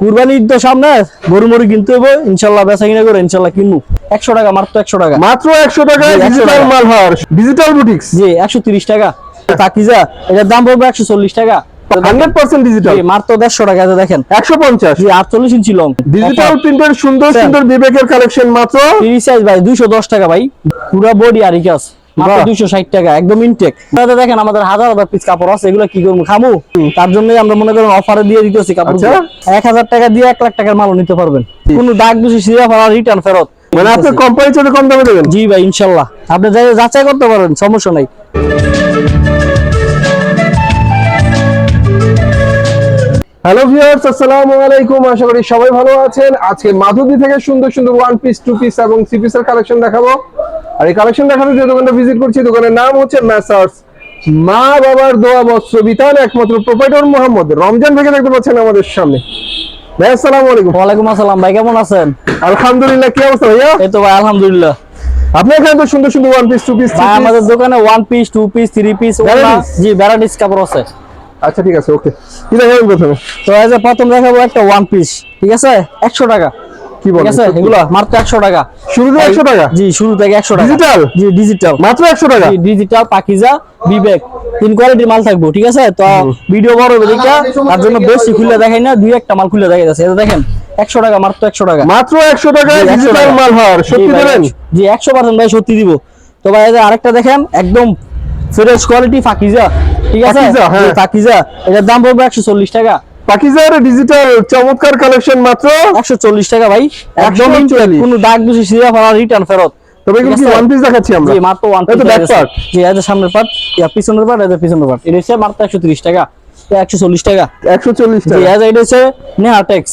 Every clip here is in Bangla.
কুরবানি ঈদ তো সামনে গরু মরু কিনতে হবে ইনশাল্লাহ বেচা কিনা করে ইনশাল্লাহ কিনবো। একশো টাকা মাত্র একশো টাকা। মাত্র একশো টাকায় জি, 100 ডিজিটাল টাকা। মাল হার ডিজিটাল বুটিক্স জি একশো তিরিশ টাকা। তাকিজা এটার দাম পড়বে একশো চল্লিশ টাকা। ডিজিটাল মাত্র দেখেন। ইঞ্চি লং ডিজিটাল প্রিন্টের সুন্দর সুন্দর বিবেকের কালেকশন মাত্র ভাই দুইশো দশ টাকা ভাই। পুরো বডি আর ইকাস মাত্র টাকা একদম ইনটেক দেখেন আমাদের হাজার হাজার পিস কাপড় আছে এগুলো কি করব খামু? তার জন্যই আমরা মনে করেন অফারে দিয়ে দিতেছি কাপড় আচ্ছা। এক হাজার টাকা দিয়ে এক লাখ টাকার মালও নিতে পারবেন। কোনো দাগ দুষি সিরা ফেলা রিটার্ন ফেরত। মানে আপনি কোম্পানির কম দামে দেবেন? জি ভাই ইনশাল্লাহ। আপনি যাই যাচাই করতে পারেন সমস্যা নাই। হ্যালো ভিউয়ার্স আসসালামু আলাইকুম। আশা করি সবাই ভালো আছেন। আজকে মাধুরী থেকে সুন্দর সুন্দর ওয়ান পিস টু পিস এবং থ্রি পিসের কালেকশন দেখাবো। আর এই কালেকশন দেখাতে যে দোকানটা ভিজিট করছি দোকানের নাম হচ্ছে ম্যাসার্স মা বাবার দোয়া বস্ত্র বিতান একমাত্র প্রোপাইটর মোহাম্মদ। রমজান থেকে দেখতে পাচ্ছেন আমাদের সামনে। ভাই আসসালামু আলাইকুম। ওয়ালাইকুম আসসালাম ভাই কেমন আছেন? আলহামদুলিল্লাহ কি অবস্থা ভাইয়া? এই তো ভাই আলহামদুলিল্লাহ। আপনার এখানে তো সুন্দর সুন্দর ওয়ান পিস টু পিস আমাদের দোকানে one piece two piece three piece? জি ভ্যারাইটিস কাপড় আছে। আচ্ছা ঠিক আছে ওকে। কি দেখাবেন প্রথমে। তো এই যে প্রথম দেখাবো একটা ওয়ান পিস ঠিক আছে? একশো টাকা। কি ঠিক আছে? এগুলো মাত্র একশো টাকা। শুরুতে একশো টাকা? জি শুরু থেকে একশো টাকা। Digital? জি ডিজিটাল মাত্র একশো টাকা? ডিজিটাল পাকিজা বিবেক। তিন কোয়ালিটির মাল থাকব ঠিক আছে? তো ভিডিও বড় হবে দেখা তার জন্য বেশি খুলে দেখাই না দুই একটা মাল খুলে দেখা যাচ্ছে। এটা দেখেন একশো টাকা মাত্র একশো টাকা। মাত্র একশো টাকায় জি, 100 ডিজিটাল টাকা। মাল হার সত্যি জি দেবেন জি একশো পার্সেন্ট ভাই সত্যি দিব। তো ভাই আরেকটা দেখেন একদম ফ্রেশ কোয়ালিটি ফাকিজা ঠিক আছে? পাকিজা, হ্যাঁ। ফাকিজা এটার দাম পড়বে একশো চল্লিশ টাকা। পাকিজার ডিজিটাল চমৎকার কালেকশন মাত্র? একশো চল্লিশ টাকা ভাই একদম 140 কোনো দাগ দুষি সিরা ফেলা রিটার্ন ফেরত। তবে কি ওয়ান পিস দেখাচ্ছি আমরা? জি মাত্র ওয়ান তো back part। জি এই যে সামনের পার্ট ইয়া পিছনের পার্ট এই পিছনের পার্ট এটা হচ্ছে মাত্র একশো তিরিশ টাকা। একশো চল্লিশ টাকা। একশো চল্লিশ জি টাকা। এই যে এটা হচ্ছে নেহাটেক্স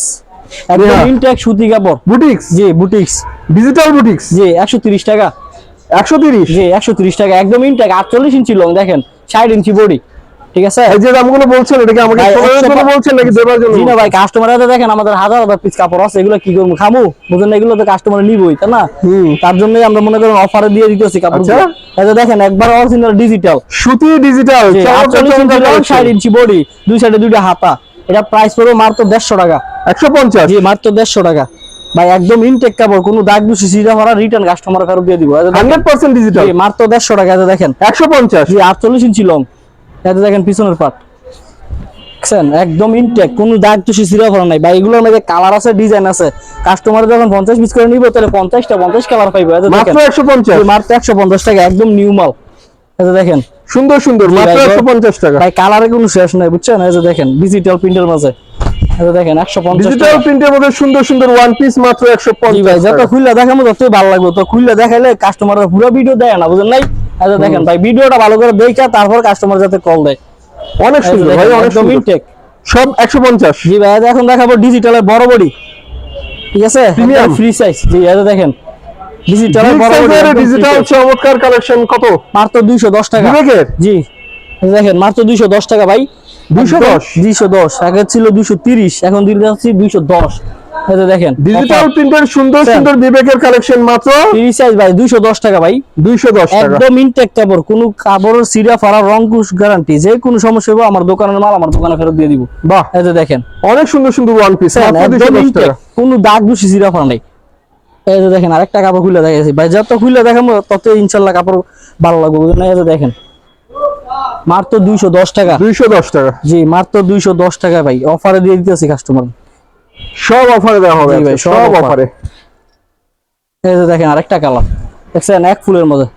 একদম। ইনটেক সুতি কাপড়। বুটিক্স জি বুটিক্স ডিজিটাল বুটিক্স জি একশো তিরিশ টাকা। একশো তিরিশ? জি একশো তিরিশ টাকা একদম ইনটেক আটচল্লিশ ইঞ্চি লং দেখেন ষাট ইঞ্চি বডি ঠিক আছে? এই যে দামগুলো বলছেন এটা আমাকে ভাই, শোনানোর 100 জন্য বলছেন নাকি দেবার জন্য জি না ভাই কাস্টমার দেখেন আমাদের হাজার হাজার পিস কাপড় আছে এগুলো কি করব খামু? বুঝেন না এগুলো তো কাস্টমার নিবই তাই না। তার জন্যই আমরা মনে করেন অফারে দিয়ে দিতেছি কাপড় আচ্ছা। দেখেন একবার অরিজিনাল ডিজিটাল সুতি ডিজিটাল ইঞ্চি বডি দুই সাইডে দুইটা হাতা। এটা প্রাইস পড়বে মাত্র দেড়শো টাকা। একশো পঞ্চাশ। জি মাত্র দেড়শো টাকা। ভাই একদম ইনটেক কাপড় কোনো দাগ দুষি ভরা রিটার্ন কাস্টমার ফেরত দিয়ে দিব। এই যে দেখেন, হান্ড্রেড পার্সেন্ট ডিজিটাল মাত্র দেড়শো টাকা এই দেখেন। জি ইঞ্চি লং দেখেন পিছনের দেখছেন? একদম ইনটেক কোনো দাগ সিরা ভরা নাই। বা এগুলোর মধ্যে কালার আছে ডিজাইন আছে। কাস্টমার যখন পঞ্চাশ পিস করে নিব তাহলে পঞ্চাশটা পঞ্চাশ কালার পাইবে। মাত্র দেখেন। মাত্র একশো পঞ্চাশ। টাকা একদম নিউ মাল। যে দেখেন। সুন্দর সুন্দর। মাত্র ভাই, একশো পঞ্চাশ টাকা। ভাই কালারে কোনো শেষ নাই বুঝছেন? এই যে দেখেন ডিজিটাল প্রিন্টের মাঝে। দেখেন একশো পঞ্চাশ ডিজিটাল প্রিন্টের মধ্যে সুন্দর সুন্দর ওয়ান পিস মাত্র একশো জি ভাই যত টাকা। খুললে দেখাবো ততই ভালো লাগবে। তো খুললে দেখাইলে কাস্টমার পুরো ভিডিও দেয় না বুঝেন নাই? এই দেখেন ভাই ভিডিওটা ভালো করে দেখা তারপর কাস্টমার যাতে কল দেয়। অনেক সুন্দর ভাই অনেক সুন্দর। ইনটেক সব একশো পঞ্চাশ। জি ভাই যে এখন দেখাবো ডিজিটালের বড় বডি। ঠিক আছে? ফ্রি সাইজ জি যে দেখেন ডিজিটালের বড় বডি ডিজিটাল চমৎকার কালেকশন কত? মাত্র 210 টাকা। জি দেখেন মাত্র 210 টাকা ভাই। 210? 210 আগে ছিল 230 এখন দিতে যাচ্ছি 210 এই যে দেখেন ডিজিটাল প্রিন্টের সুন্দর সুন্দর বিবেকের কালেকশন মাত্র সাইজ ভাই টাকা ভাই। দুইশো দশ টাকা। একদম ইনটেক কাপড় কোনো কাপড়ের সিরা ফাড়া রং কুশ গ্যারান্টি যে কোনো সমস্যা হবে আমার দোকানের মাল আমার দোকানে ফেরত দিয়ে দিব। বাহ। দেখেন। অনেক সুন্দর সুন্দর ওয়ান পিস কোনো দাগ দুষি সিরা নাই। এই যে দেখেন আরেকটা কাপড় খুলে দেখাইছি। ভাই যত খুলে দেখাবো তত ইনশাল্লাহ কাপড় ভালো লাগবে এই যে দেখেন। মাত্র দুইশো দশ টাকা। দুইশো দশ টাকা। জি মাত্র দুইশো দশ টাকা ভাই। অফারে দিয়ে দিতেছি কাস্টমার সব অফারে দেওয়া হবে ভাই, সব অফারে এই যে দেখেন আরেকটা কালার দেখছেন? এক ফুলের মধ্যে।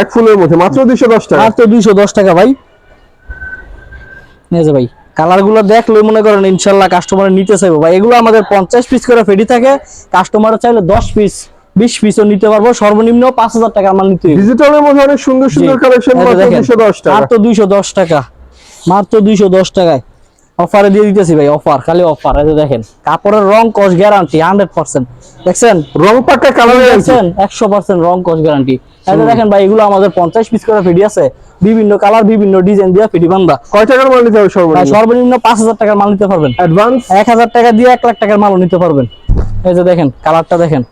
এক ফুলের মধ্যে মাত্র দুইশো দশ টাকা। মাত্র দুইশো দশ টাকা ভাই। এই যে ভাই কালারগুলো দেখলে মনে করেন ইনশাল্লাহ কাস্টমার নিতে চাইব। ভাই এগুলো আমাদের পঞ্চাশ পিস করে ফেডি থাকে। কাস্টমার চাইলে দশ পিস বিশ পিসও নিতে পারব সর্বনিম্ন পাঁচ হাজার টাকার মাল নিতে ডিজিটালের মধ্যে অনেক সুন্দর সুন্দর কালেকশন মাত্র দুইশো দশ টাকা। মাত্র দুইশো দশ টাকায়। অফারে দিয়ে দিতেছি ভাই অফার খালি অফার এই দেখেন কাপড়ের রং কস গ্যারান্টি হান্ড্রেড পার্সেন্ট দেখছেন? রং পাক্কা কালার দেখছেন? একশো পার্সেন্ট রং কস গ্যারান্টি এই দেখেন ভাই এগুলো আমাদের পঞ্চাশ পিস করে ফেডি আছে। বিভিন্ন কালার বিভিন্ন ডিজাইন দিয়ে ফেডি বান্ধা। কয় টাকার মাল নিতে হবে সর্বনিম্ন? সর্বনিম্ন পাঁচ হাজার টাকার মাল নিতে পারবেন। অ্যাডভান্স এক হাজার টাকা দিয়ে এক লাখ টাকার মালও নিতে পারবেন। এই যে দেখেন কালারটা দেখেন।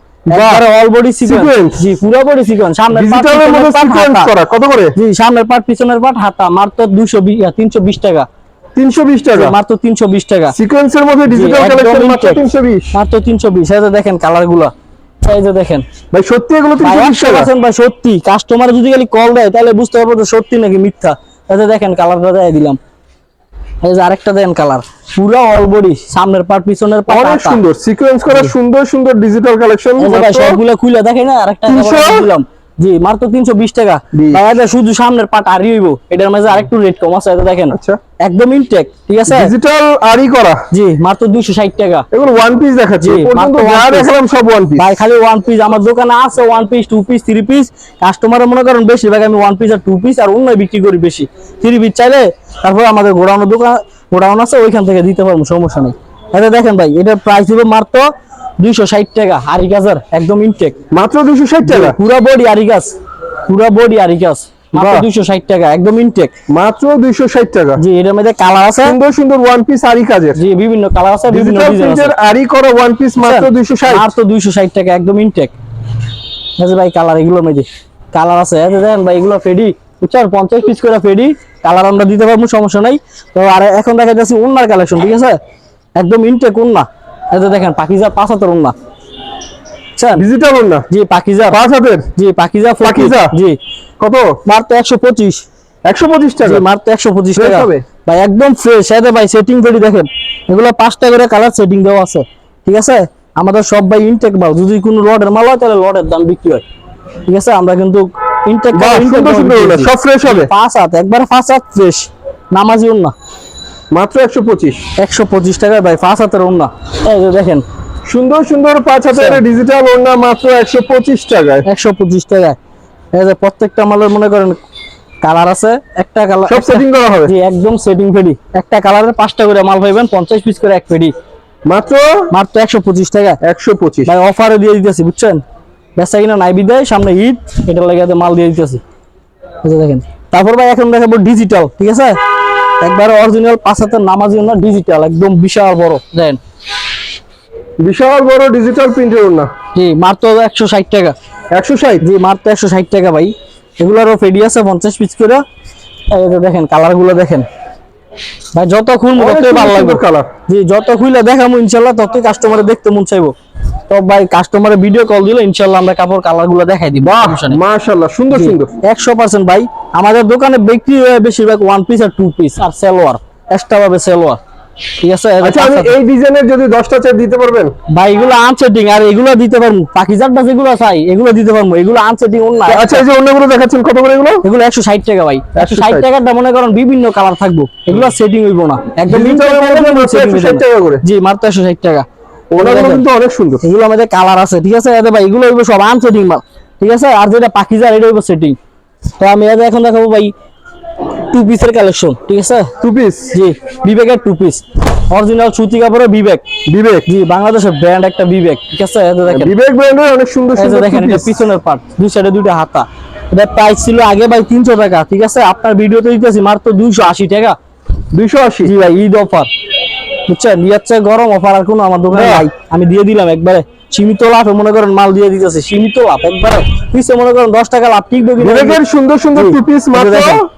অল বডি সিকোয়েন্স জি পুরো বডি সিকোয়েন্স সামনের ডিজিটালের মধ্যে সিকোয়েন্স করা কত করে? জি সামনের পাট পিছনের পাট হাতা। মাত্র দুইশো তিনশো বিশ টাকা। টাকা? মাত্র সিকোয়েন্সের মধ্যে ডিজিটাল কালেকশন মাত্র intact। তিনশো বিশ। মাত্র তিনশো বিশ। এই যে দেখেন কালারগুলা। এই যে দেখেন। ভাই সত্যি এগুলো ভাই টাকা? সত্যি। কাস্টমার যদি খালি কল দেয় তাহলে বুঝতে পারব যে সত্যি নাকি মিথ্যা। এই যে দেখেন কালারটা দেয় দিলাম। এই যে আরেকটা দেন কালার। পুরো অল বডি সামনের পার্ট পিছনের পার্ট অনেক সুন্দর। সিকোয়েন্স করা সুন্দর সুন্দর ডিজিটাল কালেকশন সবগুলো খুলে দেখেন না আরেকটা 300? আবার দিলাম জি মাত্র তিনশো বিশ টাকা। শুধু সামনের আরই হইব। এটার মাঝে আরেকটু রেট কম আছে দেখেন। আচ্ছা। একদম ইনটেক ঠিক আছে? ডিজিটাল আরই করা। জি মাত্র দুইশো ষাট টাকা। এগুলো ওয়ান পিস দেখাচ্ছি। পর্যন্ত যা one দেখালাম সব ওয়ান পিস ভাই খালি ওয়ান পিস আমার দোকানে আছে one piece two piece three piece customer মনে করেন বেশিরভাগ আমি ওয়ান পিস আর টু পিস আর অন্য বিক্রি করি বেশি। থ্রি পিস চাইলে তারপর আমাদের গোডাউনের দোকান গোডাউন আছে ওইখান থেকে দিতে পারব সমস্যা নেই। এটা দেখেন ভাই এটার প্রাইস হবে মাত্র দুইশো ষাট টাকা আরি গাছের একদম ইনটেক মাত্র দুশো ষাট টাকা? পুরা বডি আরি গাছ পুরা বডি আরি গাছ। মাত্র বাহ। দুইশো ষাট টাকা একদম ইনটেক মাত্র দুইশো ষাট টাকা। জি এটার মধ্যে কালার আছে। সুন্দর সুন্দর ওয়ান পিস আরই কাজের। জি বিভিন্ন কালার আছে বিভিন্ন ডিজাইন আছে। আরই করা ওয়ান পিস মাত্র দুইশো ষাট। মাত্র দুইশো ষাট টাকা একদম ইনটেক আছে ভাই কালার এগুলোর মধ্যে কালার আছে। দেখেন ভাই এগুলো ফেডি বুঝছেন পঞ্চাশ পিস করে ফেডি কালার আমরা দিতে পারব সমস্যা নাই। তো আর এখন দেখা যাচ্ছে উন্নার কালেকশন ঠিক আছে? একদম ইনটেক উন্না। এই দেখেন পাকিজা পাঁচ হাতের উন্না? ডিজিটাল না? জি পাকিজা। পাঁচ হাতের? জি পাকিজা পাকিজা? জি। কত? মাত্র একশো পঁচিশ। একশো পঁচিশ টাকা? মাত্র একশো পঁচিশ টাকা? ভাই একদম ফ্রেশ এতে ভাই সেটিং ফেডি দেখেন। এগুলো পাঁচটা করে কালার সেটিং দেওয়া আছে। ঠিক আছে? আমাদের সব ভাই ইনটেক মাল। যদি কোনো লটের মাল হয় তাহলে লটের দাম বিক্রি হয়। ঠিক আছে? আমরা কিন্তু ইনটেক সব ফ্রেশ হবে? পাঁচ হাত একবার পাঁচ হাত ফ্রেশ নামাজি না মাত্র একশো পঁচিশ। একশো পঁচিশ টাকায় ভাই পাঁচ হাতের ওন্না এই যে দেখেন। সুন্দর সুন্দর পাঁচ আচ্ছা। ডিজিটাল ওড়না মাত্র একশো পঁচিশ টাকায়। একশো পঁচিশ টাকায়। এই যে প্রত্যেকটা মালের মনে করেন কালার আছে একটা কালার সব সেটিং করা হবে? জি একদম সেটিং ফেডি একটা কালারের পাঁচটা করে মাল পাইবেন পঞ্চাশ পিস করে এক ফেডি মাত্র? মাত্র একশো পঁচিশ টাকা। একশো পঁচিশ। ভাই অফারে দিয়ে দিতেছি বুঝছেন? বেচা কিনা নাই বিদায় সামনে ঈদ এটার লাগে মাল দিয়ে দিতেছি। দেখেন। তারপর ভাই এখন দেখাবো ডিজিটাল ঠিক আছে? একবার অরিজিনাল পাঁচ হাতের নামাজ না ডিজিটাল একদম বিশাল বড়। দেন। বিশাল বড় ডিজিটাল প্রিন্টের ওনা জি মাত্র একশো ষাট টাকা। একশো ষাট? জি মাত্র একশো ষাট টাকা ভাই। এগুলোরও ফেডি আছে পঞ্চাশ পিস করে। এই দেখেন কালারগুলো দেখেন। ভাই যত খুলবো ততই ভালো লাগবে। কালার জি যত খুলে দেখাবো ইনশাআল্লাহ ততই কাস্টমারে দেখতে মন চাইব। তো ভাই কাস্টমারে ভিডিও কল দিলে ইনশাআল্লাহ আমরা কাপড় কালারগুলো দেখাই দিব। মাশাআল্লাহ সুন্দর সুন্দর। একশো পার্সেন্ট ভাই আমাদের দোকানে বিক্রি হয় বেশিরভাগ ওয়ান পিস আর টু পিস আর সেলোয়ার এক্সট্রা ভাবে সেলোয়ার ঠিক আছে আচ্ছা আমি এই ডিজাইনের যদি দশটা চেয়ার দিতে পারবেন? ভাই এগুলো আনসেটিং আর এগুলো দিতে পারব। পাকিজারটা যেগুলো চাই এগুলো দিতে পারব। এগুলো আনসেটিং অন্য আচ্ছা এই যে অন্যগুলো দেখাচ্ছেন কত করে এগুলো? এগুলো একশো ষাট টাকা ভাই। একশো ষাট 160 টাকাটা মনে করেন বিভিন্ন কালার থাকব। এগুলো সেটিং হইব না। একদম Digital এর মধ্যে 160 টাকা করে। জি মাত্র একশো ষাট টাকা। ওনাগুলো কিন্তু অনেক সুন্দর। এগুলো আমাদের কালার আছে ঠিক আছে? ভাই এগুলো হইব সব আনসেটিং মাল। ঠিক আছে? আর যেটা পাকিজার এটা হইব সেটিং তো আমি এখন দেখাবো ভাই টু পিসের কালেকশন ঠিক আছে? টু পিস জি বিবেকের টু পিস অরিজিনাল সুতি কাপড়ের বিবেক। বিবেক? জি বাংলাদেশের ব্র্যান্ড একটা বিবেক ঠিক আছে? দেখেন। বিবেক ব্র্যান্ডের অনেক সুন্দর সুন্দর দেখেন এটা পিছনের পার্ট দুই সাইডে দুইটা হাতা। এটা প্রাইস ছিল আগে ভাই তিনশো টাকা ঠিক আছে? আপনার ভিডিওতে দিতেছি মাত্র দুইশো আশি টাকা। দুইশো আশি? জি ভাই ঈদ অফার। বুঝছেন? ইয়াচ্ছে গরম অফার আর কোনো আমার দোকানে। নাই। আমি দিয়ে দিলাম একবারে। সীমিত লাভে মনে করেন মাল দিয়ে দিতেছে সীমিত লাভ একবারে পিছে মনে করেন দশ টাকা লাভ টিকবে সুন্দর সুন্দর টু পিস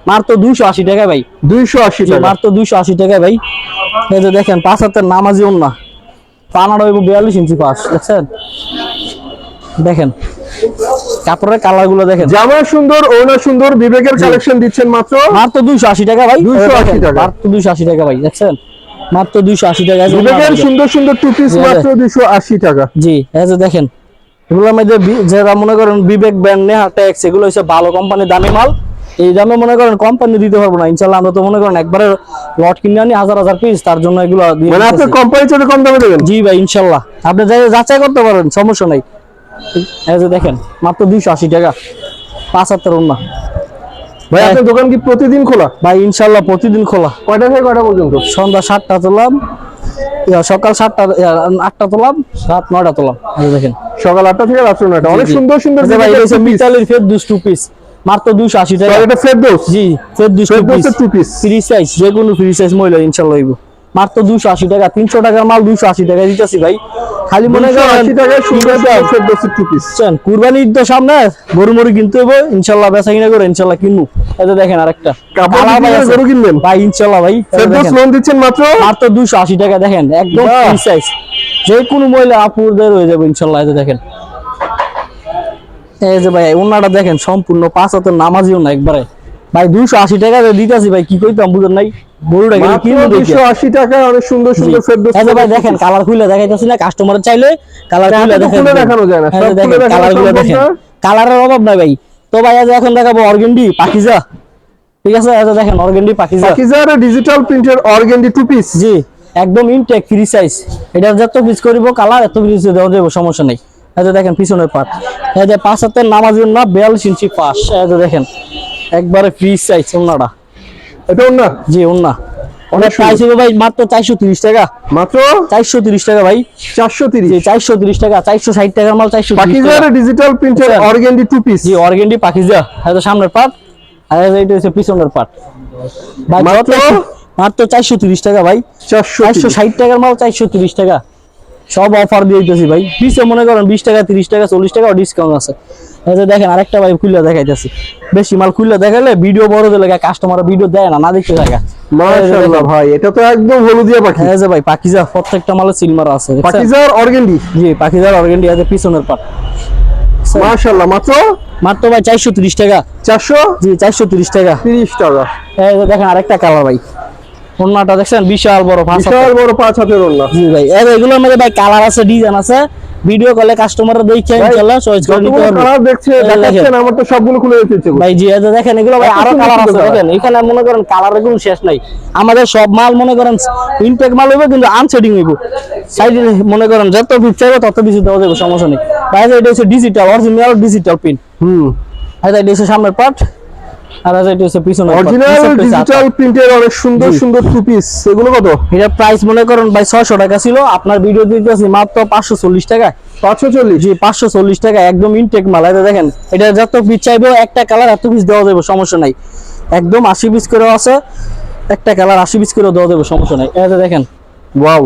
মাত্র। দুইশো আশি টাকা ভাই। দুইশো আশি টাকা। মাত্র দুইশো আশি টাকা ভাই। এই যে দেখেন পাঁচ হাতের নামাজি না পানার হইব বিয়াল্লিশ ইঞ্চি পাঁচ দেখছেন? দেখেন কাপড়ের কালারগুলো দেখেন। জামা সুন্দর ওনা সুন্দর বিবেকের কালেকশন দিচ্ছেন মাত্র মাত্র দুইশো আশি টাকা ভাই। 280 দেখেন, টাকা। মাত্র দুইশো আশি টাকা ভাই দেখছেন? মাত্র দুইশো আশি টাকা। এই যে সুন্দর সুন্দর টু পিস মাত্র দুইশো আশি টাকা। জি এই যে দেখেন। এগুলোর মধ্যে যারা মনে করেন বিবেক ব্র্যান্ড নেহা ট্যাক্স এগুলো হচ্ছে ভালো কোম্পানির দামি মাল। এই দামে মনে করেন কোম্পানি দিতে পারব না। ইনশাল্লাহ আমরা তো মনে করেন একবারে লট কিনে আনি হাজার হাজার পিস তার জন্য এগুলো মানে আপনি। কোম্পানির কম দামে দেবেন? জি ভাই ইনশাল্লাহ আপনি যাই যাচাই করতে পারেন সমস্যা নাই। এই যে দেখেন মাত্র দুইশো আশি টাকা। পাঁচ হাজার অন্য ভাই আপনার দোকান কি প্রতিদিন খোলা? ভাই ইনশাল্লাহ প্রতিদিন খোলা। কয়টা থেকে কয়টা পর্যন্ত? সন্ধ্যা সাতটা তোলাম সকাল সাতটা আটটা তোলাম রাত নয়টা তোলাম। দেখেন। সকাল আটটা থেকে রাত্র নয়টা। অনেক সুন্দর সুন্দর piece। মিতালির ফের দুস টু পিস মাত্র দুশো আশি টাকা। এটা ফেরদৌস জি ফের দুস টু পিস ফ্রি সাইজ যে কোনো ফ্রি সাইজ মহিলা ইনশাল্লাহ হইব। মাত্র দুশো আশি টাকা তিনশো টাকার মাল দুশো আশি টাকা দিতেছি ভাই। খালি মনে করেন আশি সুন্দর টু পিস তো সামনে গরু মরু কিনতে হবে ইনশাল্লাহ বেচা কিনা করে ইনশাল্লাহ কিনবো। যে দেখেন আরেকটা। গরু কিনবেন? ভাই ইনশাল্লাহ ভাই। লোন দিচ্ছেন মাত্র? মাত্র দুশো আশি টাকা দেখেন একদম সাইজ যে কোনো মহিলা আপুদের হয়ে যাবে ইনশাল্লাহ যে দেখেন। এই যে ভাই ওনাটা দেখেন সম্পূর্ণ পাঁচ হাতের নামাজিও না একবারে। ভাই দুশো আশি টাকা দিতেছি ভাই কি কইতাম বুঝেন নাই? গরুটা কিন্তু মাত্র কিনবো দেখে দুশো আশি টাকা অনেক সুন্দর সুন্দর ফেরদৌস এই যে ভাই দেখেন কালার খুলে দেখাইতেছি না কাস্টমার চাইলে কালার খুলে তো দেখাই খুলে দিবেন। দেখানো যায় না, সব দেখেন কালারগুলো দেখেন। কালারের অভাব নাই ভাই। তো ভাই আজ এখন দেখাবো অর্গেন্ডি পাকিজা। ঠিক আছে এই দেখেন অর্গেন্ডি পাকিজা। পাকিজার ডিজিটাল প্রিন্টের অর্গেন্ডি টু পিস জি একদম ইনটেক ফ্রি সাইজ এটা যত পিস করিব কালার এত পিস দেওয়া যাবে সমস্যা নেই। এই যে দেখেন পিছনের পাট এই যে পাঁচ হাতের নামাজের না বিয়াল্লিশ ইঞ্চি পাশ। এই যে দেখেন একবারে ফ্রি সাইজ ওনাটা এটা ওর জি ওনা অনেক প্রাইস হবে ভাই মাত্র চারশো তিরিশ টাকা। মাত্র? চারশো তিরিশ টাকা ভাই। চারশো তিরিশ? জি চারশো তিরিশ টাকা। চারশো ষাট টাকার মাল চারশো পাকিজার ডিজিটাল প্রিন্টের। অর্গেন্ডি টু পিস জি অর্গেন্ডি পাখিজা এটা সামনের পাট আর এটা হচ্ছে পিছনের পাট ভাই মাত্র? মাত্র মাত্র চারশো তিরিশ টাকা ভাই। চারশো চারশো ষাট টাকার মাল চারশো তিরিশ টাকা। সব অফার দিয়ে দিতেছি ভাই। পিসে মনে করেন বিশ টাকা তিরিশ টাকা চল্লিশ টাকা ডিসকাউন্ট আছে। দেখেন আরেকটা ভাই খুললে দেখাইতেছি। বেশি মাল খুললে দেখালে ভিডিও বড় দিলে কাস্টমার ভিডিও দেয় না না দেখতে থাকে। মাশাআল্লাহ ভাই এটা তো একদম হলুদিয়া পাখি। হ্যাঁ ভাই পাখিজা প্রত্যেকটা মালে আছে অর্গেন্ডি। জি পাখিজার অর্গেন্ডি আছে পিছনের পাট মাশাআল্লাহ মাত্র? মাত্র ভাই চারশো তিরিশ টাকা। জি টাকা। দেখেন আরেকটা কালার ভাই। ওন্নাটা দেখছেন বিশাল বড় পাঁচ বিশাল বড় পাঁচ হাতের ওড়না। জি ভাই এর এগুলোর মধ্যে ভাই কালার আছে ডিজাইন আছে। ভিডিও কলে কাস্টমাররা দেখে ইনশাআল্লাহ চয়েস করে নিতে পারবে। কালার দেখছে দেখাচ্ছেন আমার তো সবগুলো খুলে। ভাই জি এই দেখেন এগুলো ভাই আরও কালার আছে দেখেন এখানে মনে করেন কালারের কোনো শেষ নাই। আমাদের সব মাল মনে করেন ইনটেক মাল হইবে কিন্তু আনসেটিং হইব। সাইডে মনে করেন যত পিস চাইবে তত বেশি দেওয়া যাবে সমস্যা নেই। ভাই এটা হচ্ছে ডিজিটাল অরিজিনাল ডিজিটাল পিন হুম। এটা এটা হচ্ছে সামনের পার্ট আর এটা হচ্ছে পিছনের অরিজিনাল ডিজিটাল প্রিন্টের অনেক সুন্দর সুন্দর টু পিস এগুলো কত? এটা প্রাইস মনে করেন ভাই ছয়শো টাকা ছিল। আপনার ভিডিও দিতেছি মাত্র পাঁচশো চল্লিশ টাকা পাঁচশো চল্লিশ? জি পাঁচশো চল্লিশ টাকা একদম ইনটেক মাল। এটা দেখেন এটা যত পিস চাইব একটা কালার এত পিস দেওয়া যাবে সমস্যা নাই। একদম আশি পিস করে আছে একটা কালার আশি পিস করে দেওয়া যাবে সমস্যা নাই। এটা দেখেন। ওয়াও?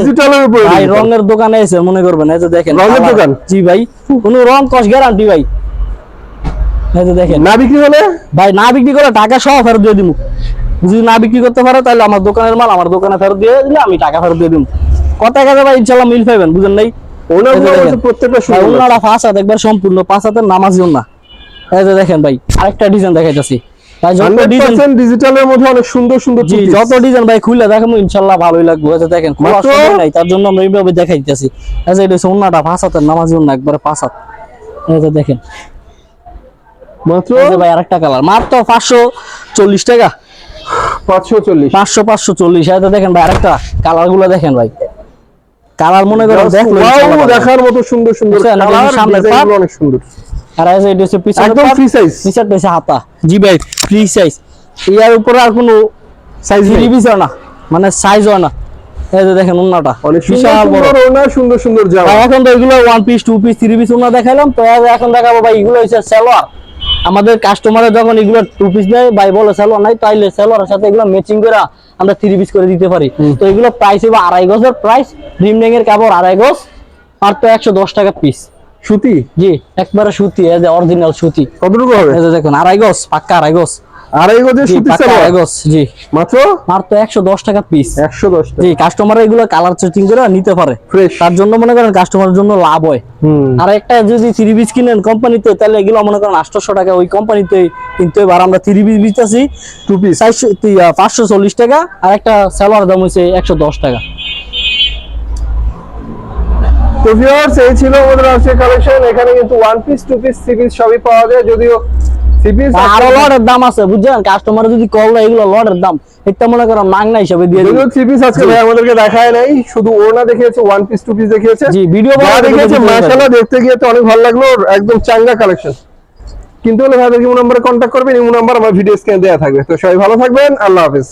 ডিজিটালের উপরে ভাই। রঙের দোকানে এসে মনে করবেন এই যে দেখেন রঙের। দোকান? জি ভাই। কোনো রং কস গ্যারান্টি ভাই। এই যে দেখেন। না বিক্রি হলে? ভাই না বিক্রি করে টাকা সহ ফেরত দিয়ে দিব যদি না বিক্রি করতে পারো তাহলে আমার দোকানের মাল আমার দোকানে ফেরত দিয়ে দিলে আমি টাকা ফেরত দিয়ে দিব কত টাকা ভাই ইনশাল্লাহ মিল পাইবেন বুঝেন নাই? প্রত্যেকটা সম্পূর্ণ হাতের না এই যে দেখেন ভাই আরেকটা ডিজাইন দেখাইতেছি। ডিজিটালের মধ্যে অনেক সুন্দর সুন্দর যত ডিজাইন ভাই খুললে ইনশাল্লাহ ভালোই লাগবে। দেখেন খোলা সময় নাই তার জন্য আমরা এইভাবে দেখাইতেছি। এটা হচ্ছে নামাজি না একবারে এই যে দেখেন মাত্র? ভাই আরেকটা কালার মাত্র পাঁচশো চল্লিশ টাকা। দেখেন ভাই আরেকটা দেখেন ভাই। কালার মনে করেন দেখল দেখার মতো সুন্দর সুন্দর কালার হচ্ছে সামনের ডিজাইন part। অনেক সুন্দর। আর এই এটা হচ্ছে পিছনের একদম ফ্রি সাইজ নিচেরটা হচ্ছে হাতা। জি ভাই ফ্রি সাইজ ইয়ার উপরে আর কোনো সাইজ নেই। হয় না। মানে সাইজ হয় না। এই যে দেখেন অনেক সুন্দর বিশাল বড়। সুন্দর ওনা সুন্দর সুন্দর জামা। এখন তো এগুলো one piece two piece three piece উন্না দেখাইলাম। তো এখন দেখাবো ভাই এগুলো হচ্ছে সালোয়ার। আমাদের কাস্টমারের যখন এগুলো টু পিস নেয় বাই বলে সেলোয়ার নাই তাইলে সেলোয়ারের সাথে এগুলো ম্যাচিং করে আমরা থ্রি পিস করে দিতে পারি। তো এগুলো প্রাইস হবে আড়াই গজের প্রাইস রিমনেং এর কাপড় আড়াই গজ আর তো একশো দশ টাকা পিস সুতি? জি একবারে সুতি অরিজিনাল সুতি। কতটুকু হবে? দেখুন আড়াই গজ পাক্কা আড়াই গজ। আড়াই গজের সুতি সালোয়ার? গজ জি। মাত্র? মাত্র একশো দশ টাকা পিস টাকা। জি কাস্টমার এগুলো কালার সেটিং করে নিতে পারে। ফ্রেশ তার জন্য মনে করেন কাস্টমারের জন্য লাভ হয়। আর একটা যদি থ্রি পিস কিনেন কোম্পানিতে তাহলে এগুলো মনে করেন আটশোশো টাকা ওই কোম্পানিতে কিনতে হবে। আর আমরা থ্রি পিস বিচতেছি টু পিস চারশো পাঁচশো চল্লিশ টাকা আর একটা স্যালোয়ার দাম হচ্ছে একশো দশ টাকা। তো ভিউয়ার্স এই ছিল আমাদের আজকে কালেকশন এখানে কিন্তু one piece two piece three piece সবই পাওয়া যায়। যদিও আর লটের দাম আছে বুঝছেন? কাস্টমার যদি কল দেয় এগুলো লটের দাম। এটা মনে করেন মাংনা হিসাবে দিয়ে থ্রি পিস আজকে ভাই আমাদেরকে দেখায় নাই শুধু ওনা দেখিয়েছে ওয়ান পিস টু পিস দেখিয়েছে। জি ভিডিও যা দেখিয়েছে মাশাআল্লাহ দেখতে গিয়ে তো অনেক ভালো লাগল একদম চাঙ্গা কালেকশন কিন্তু হলে ভাইদের ইমো নাম্বারে কন্ট্যাক্ট করবেন ইমো নাম্বার আমার ভিডিও স্ক্রিনে দেওয়া থাকবে। তো সবাই ভালো থাকবেন আল্লাহ হাফেজ।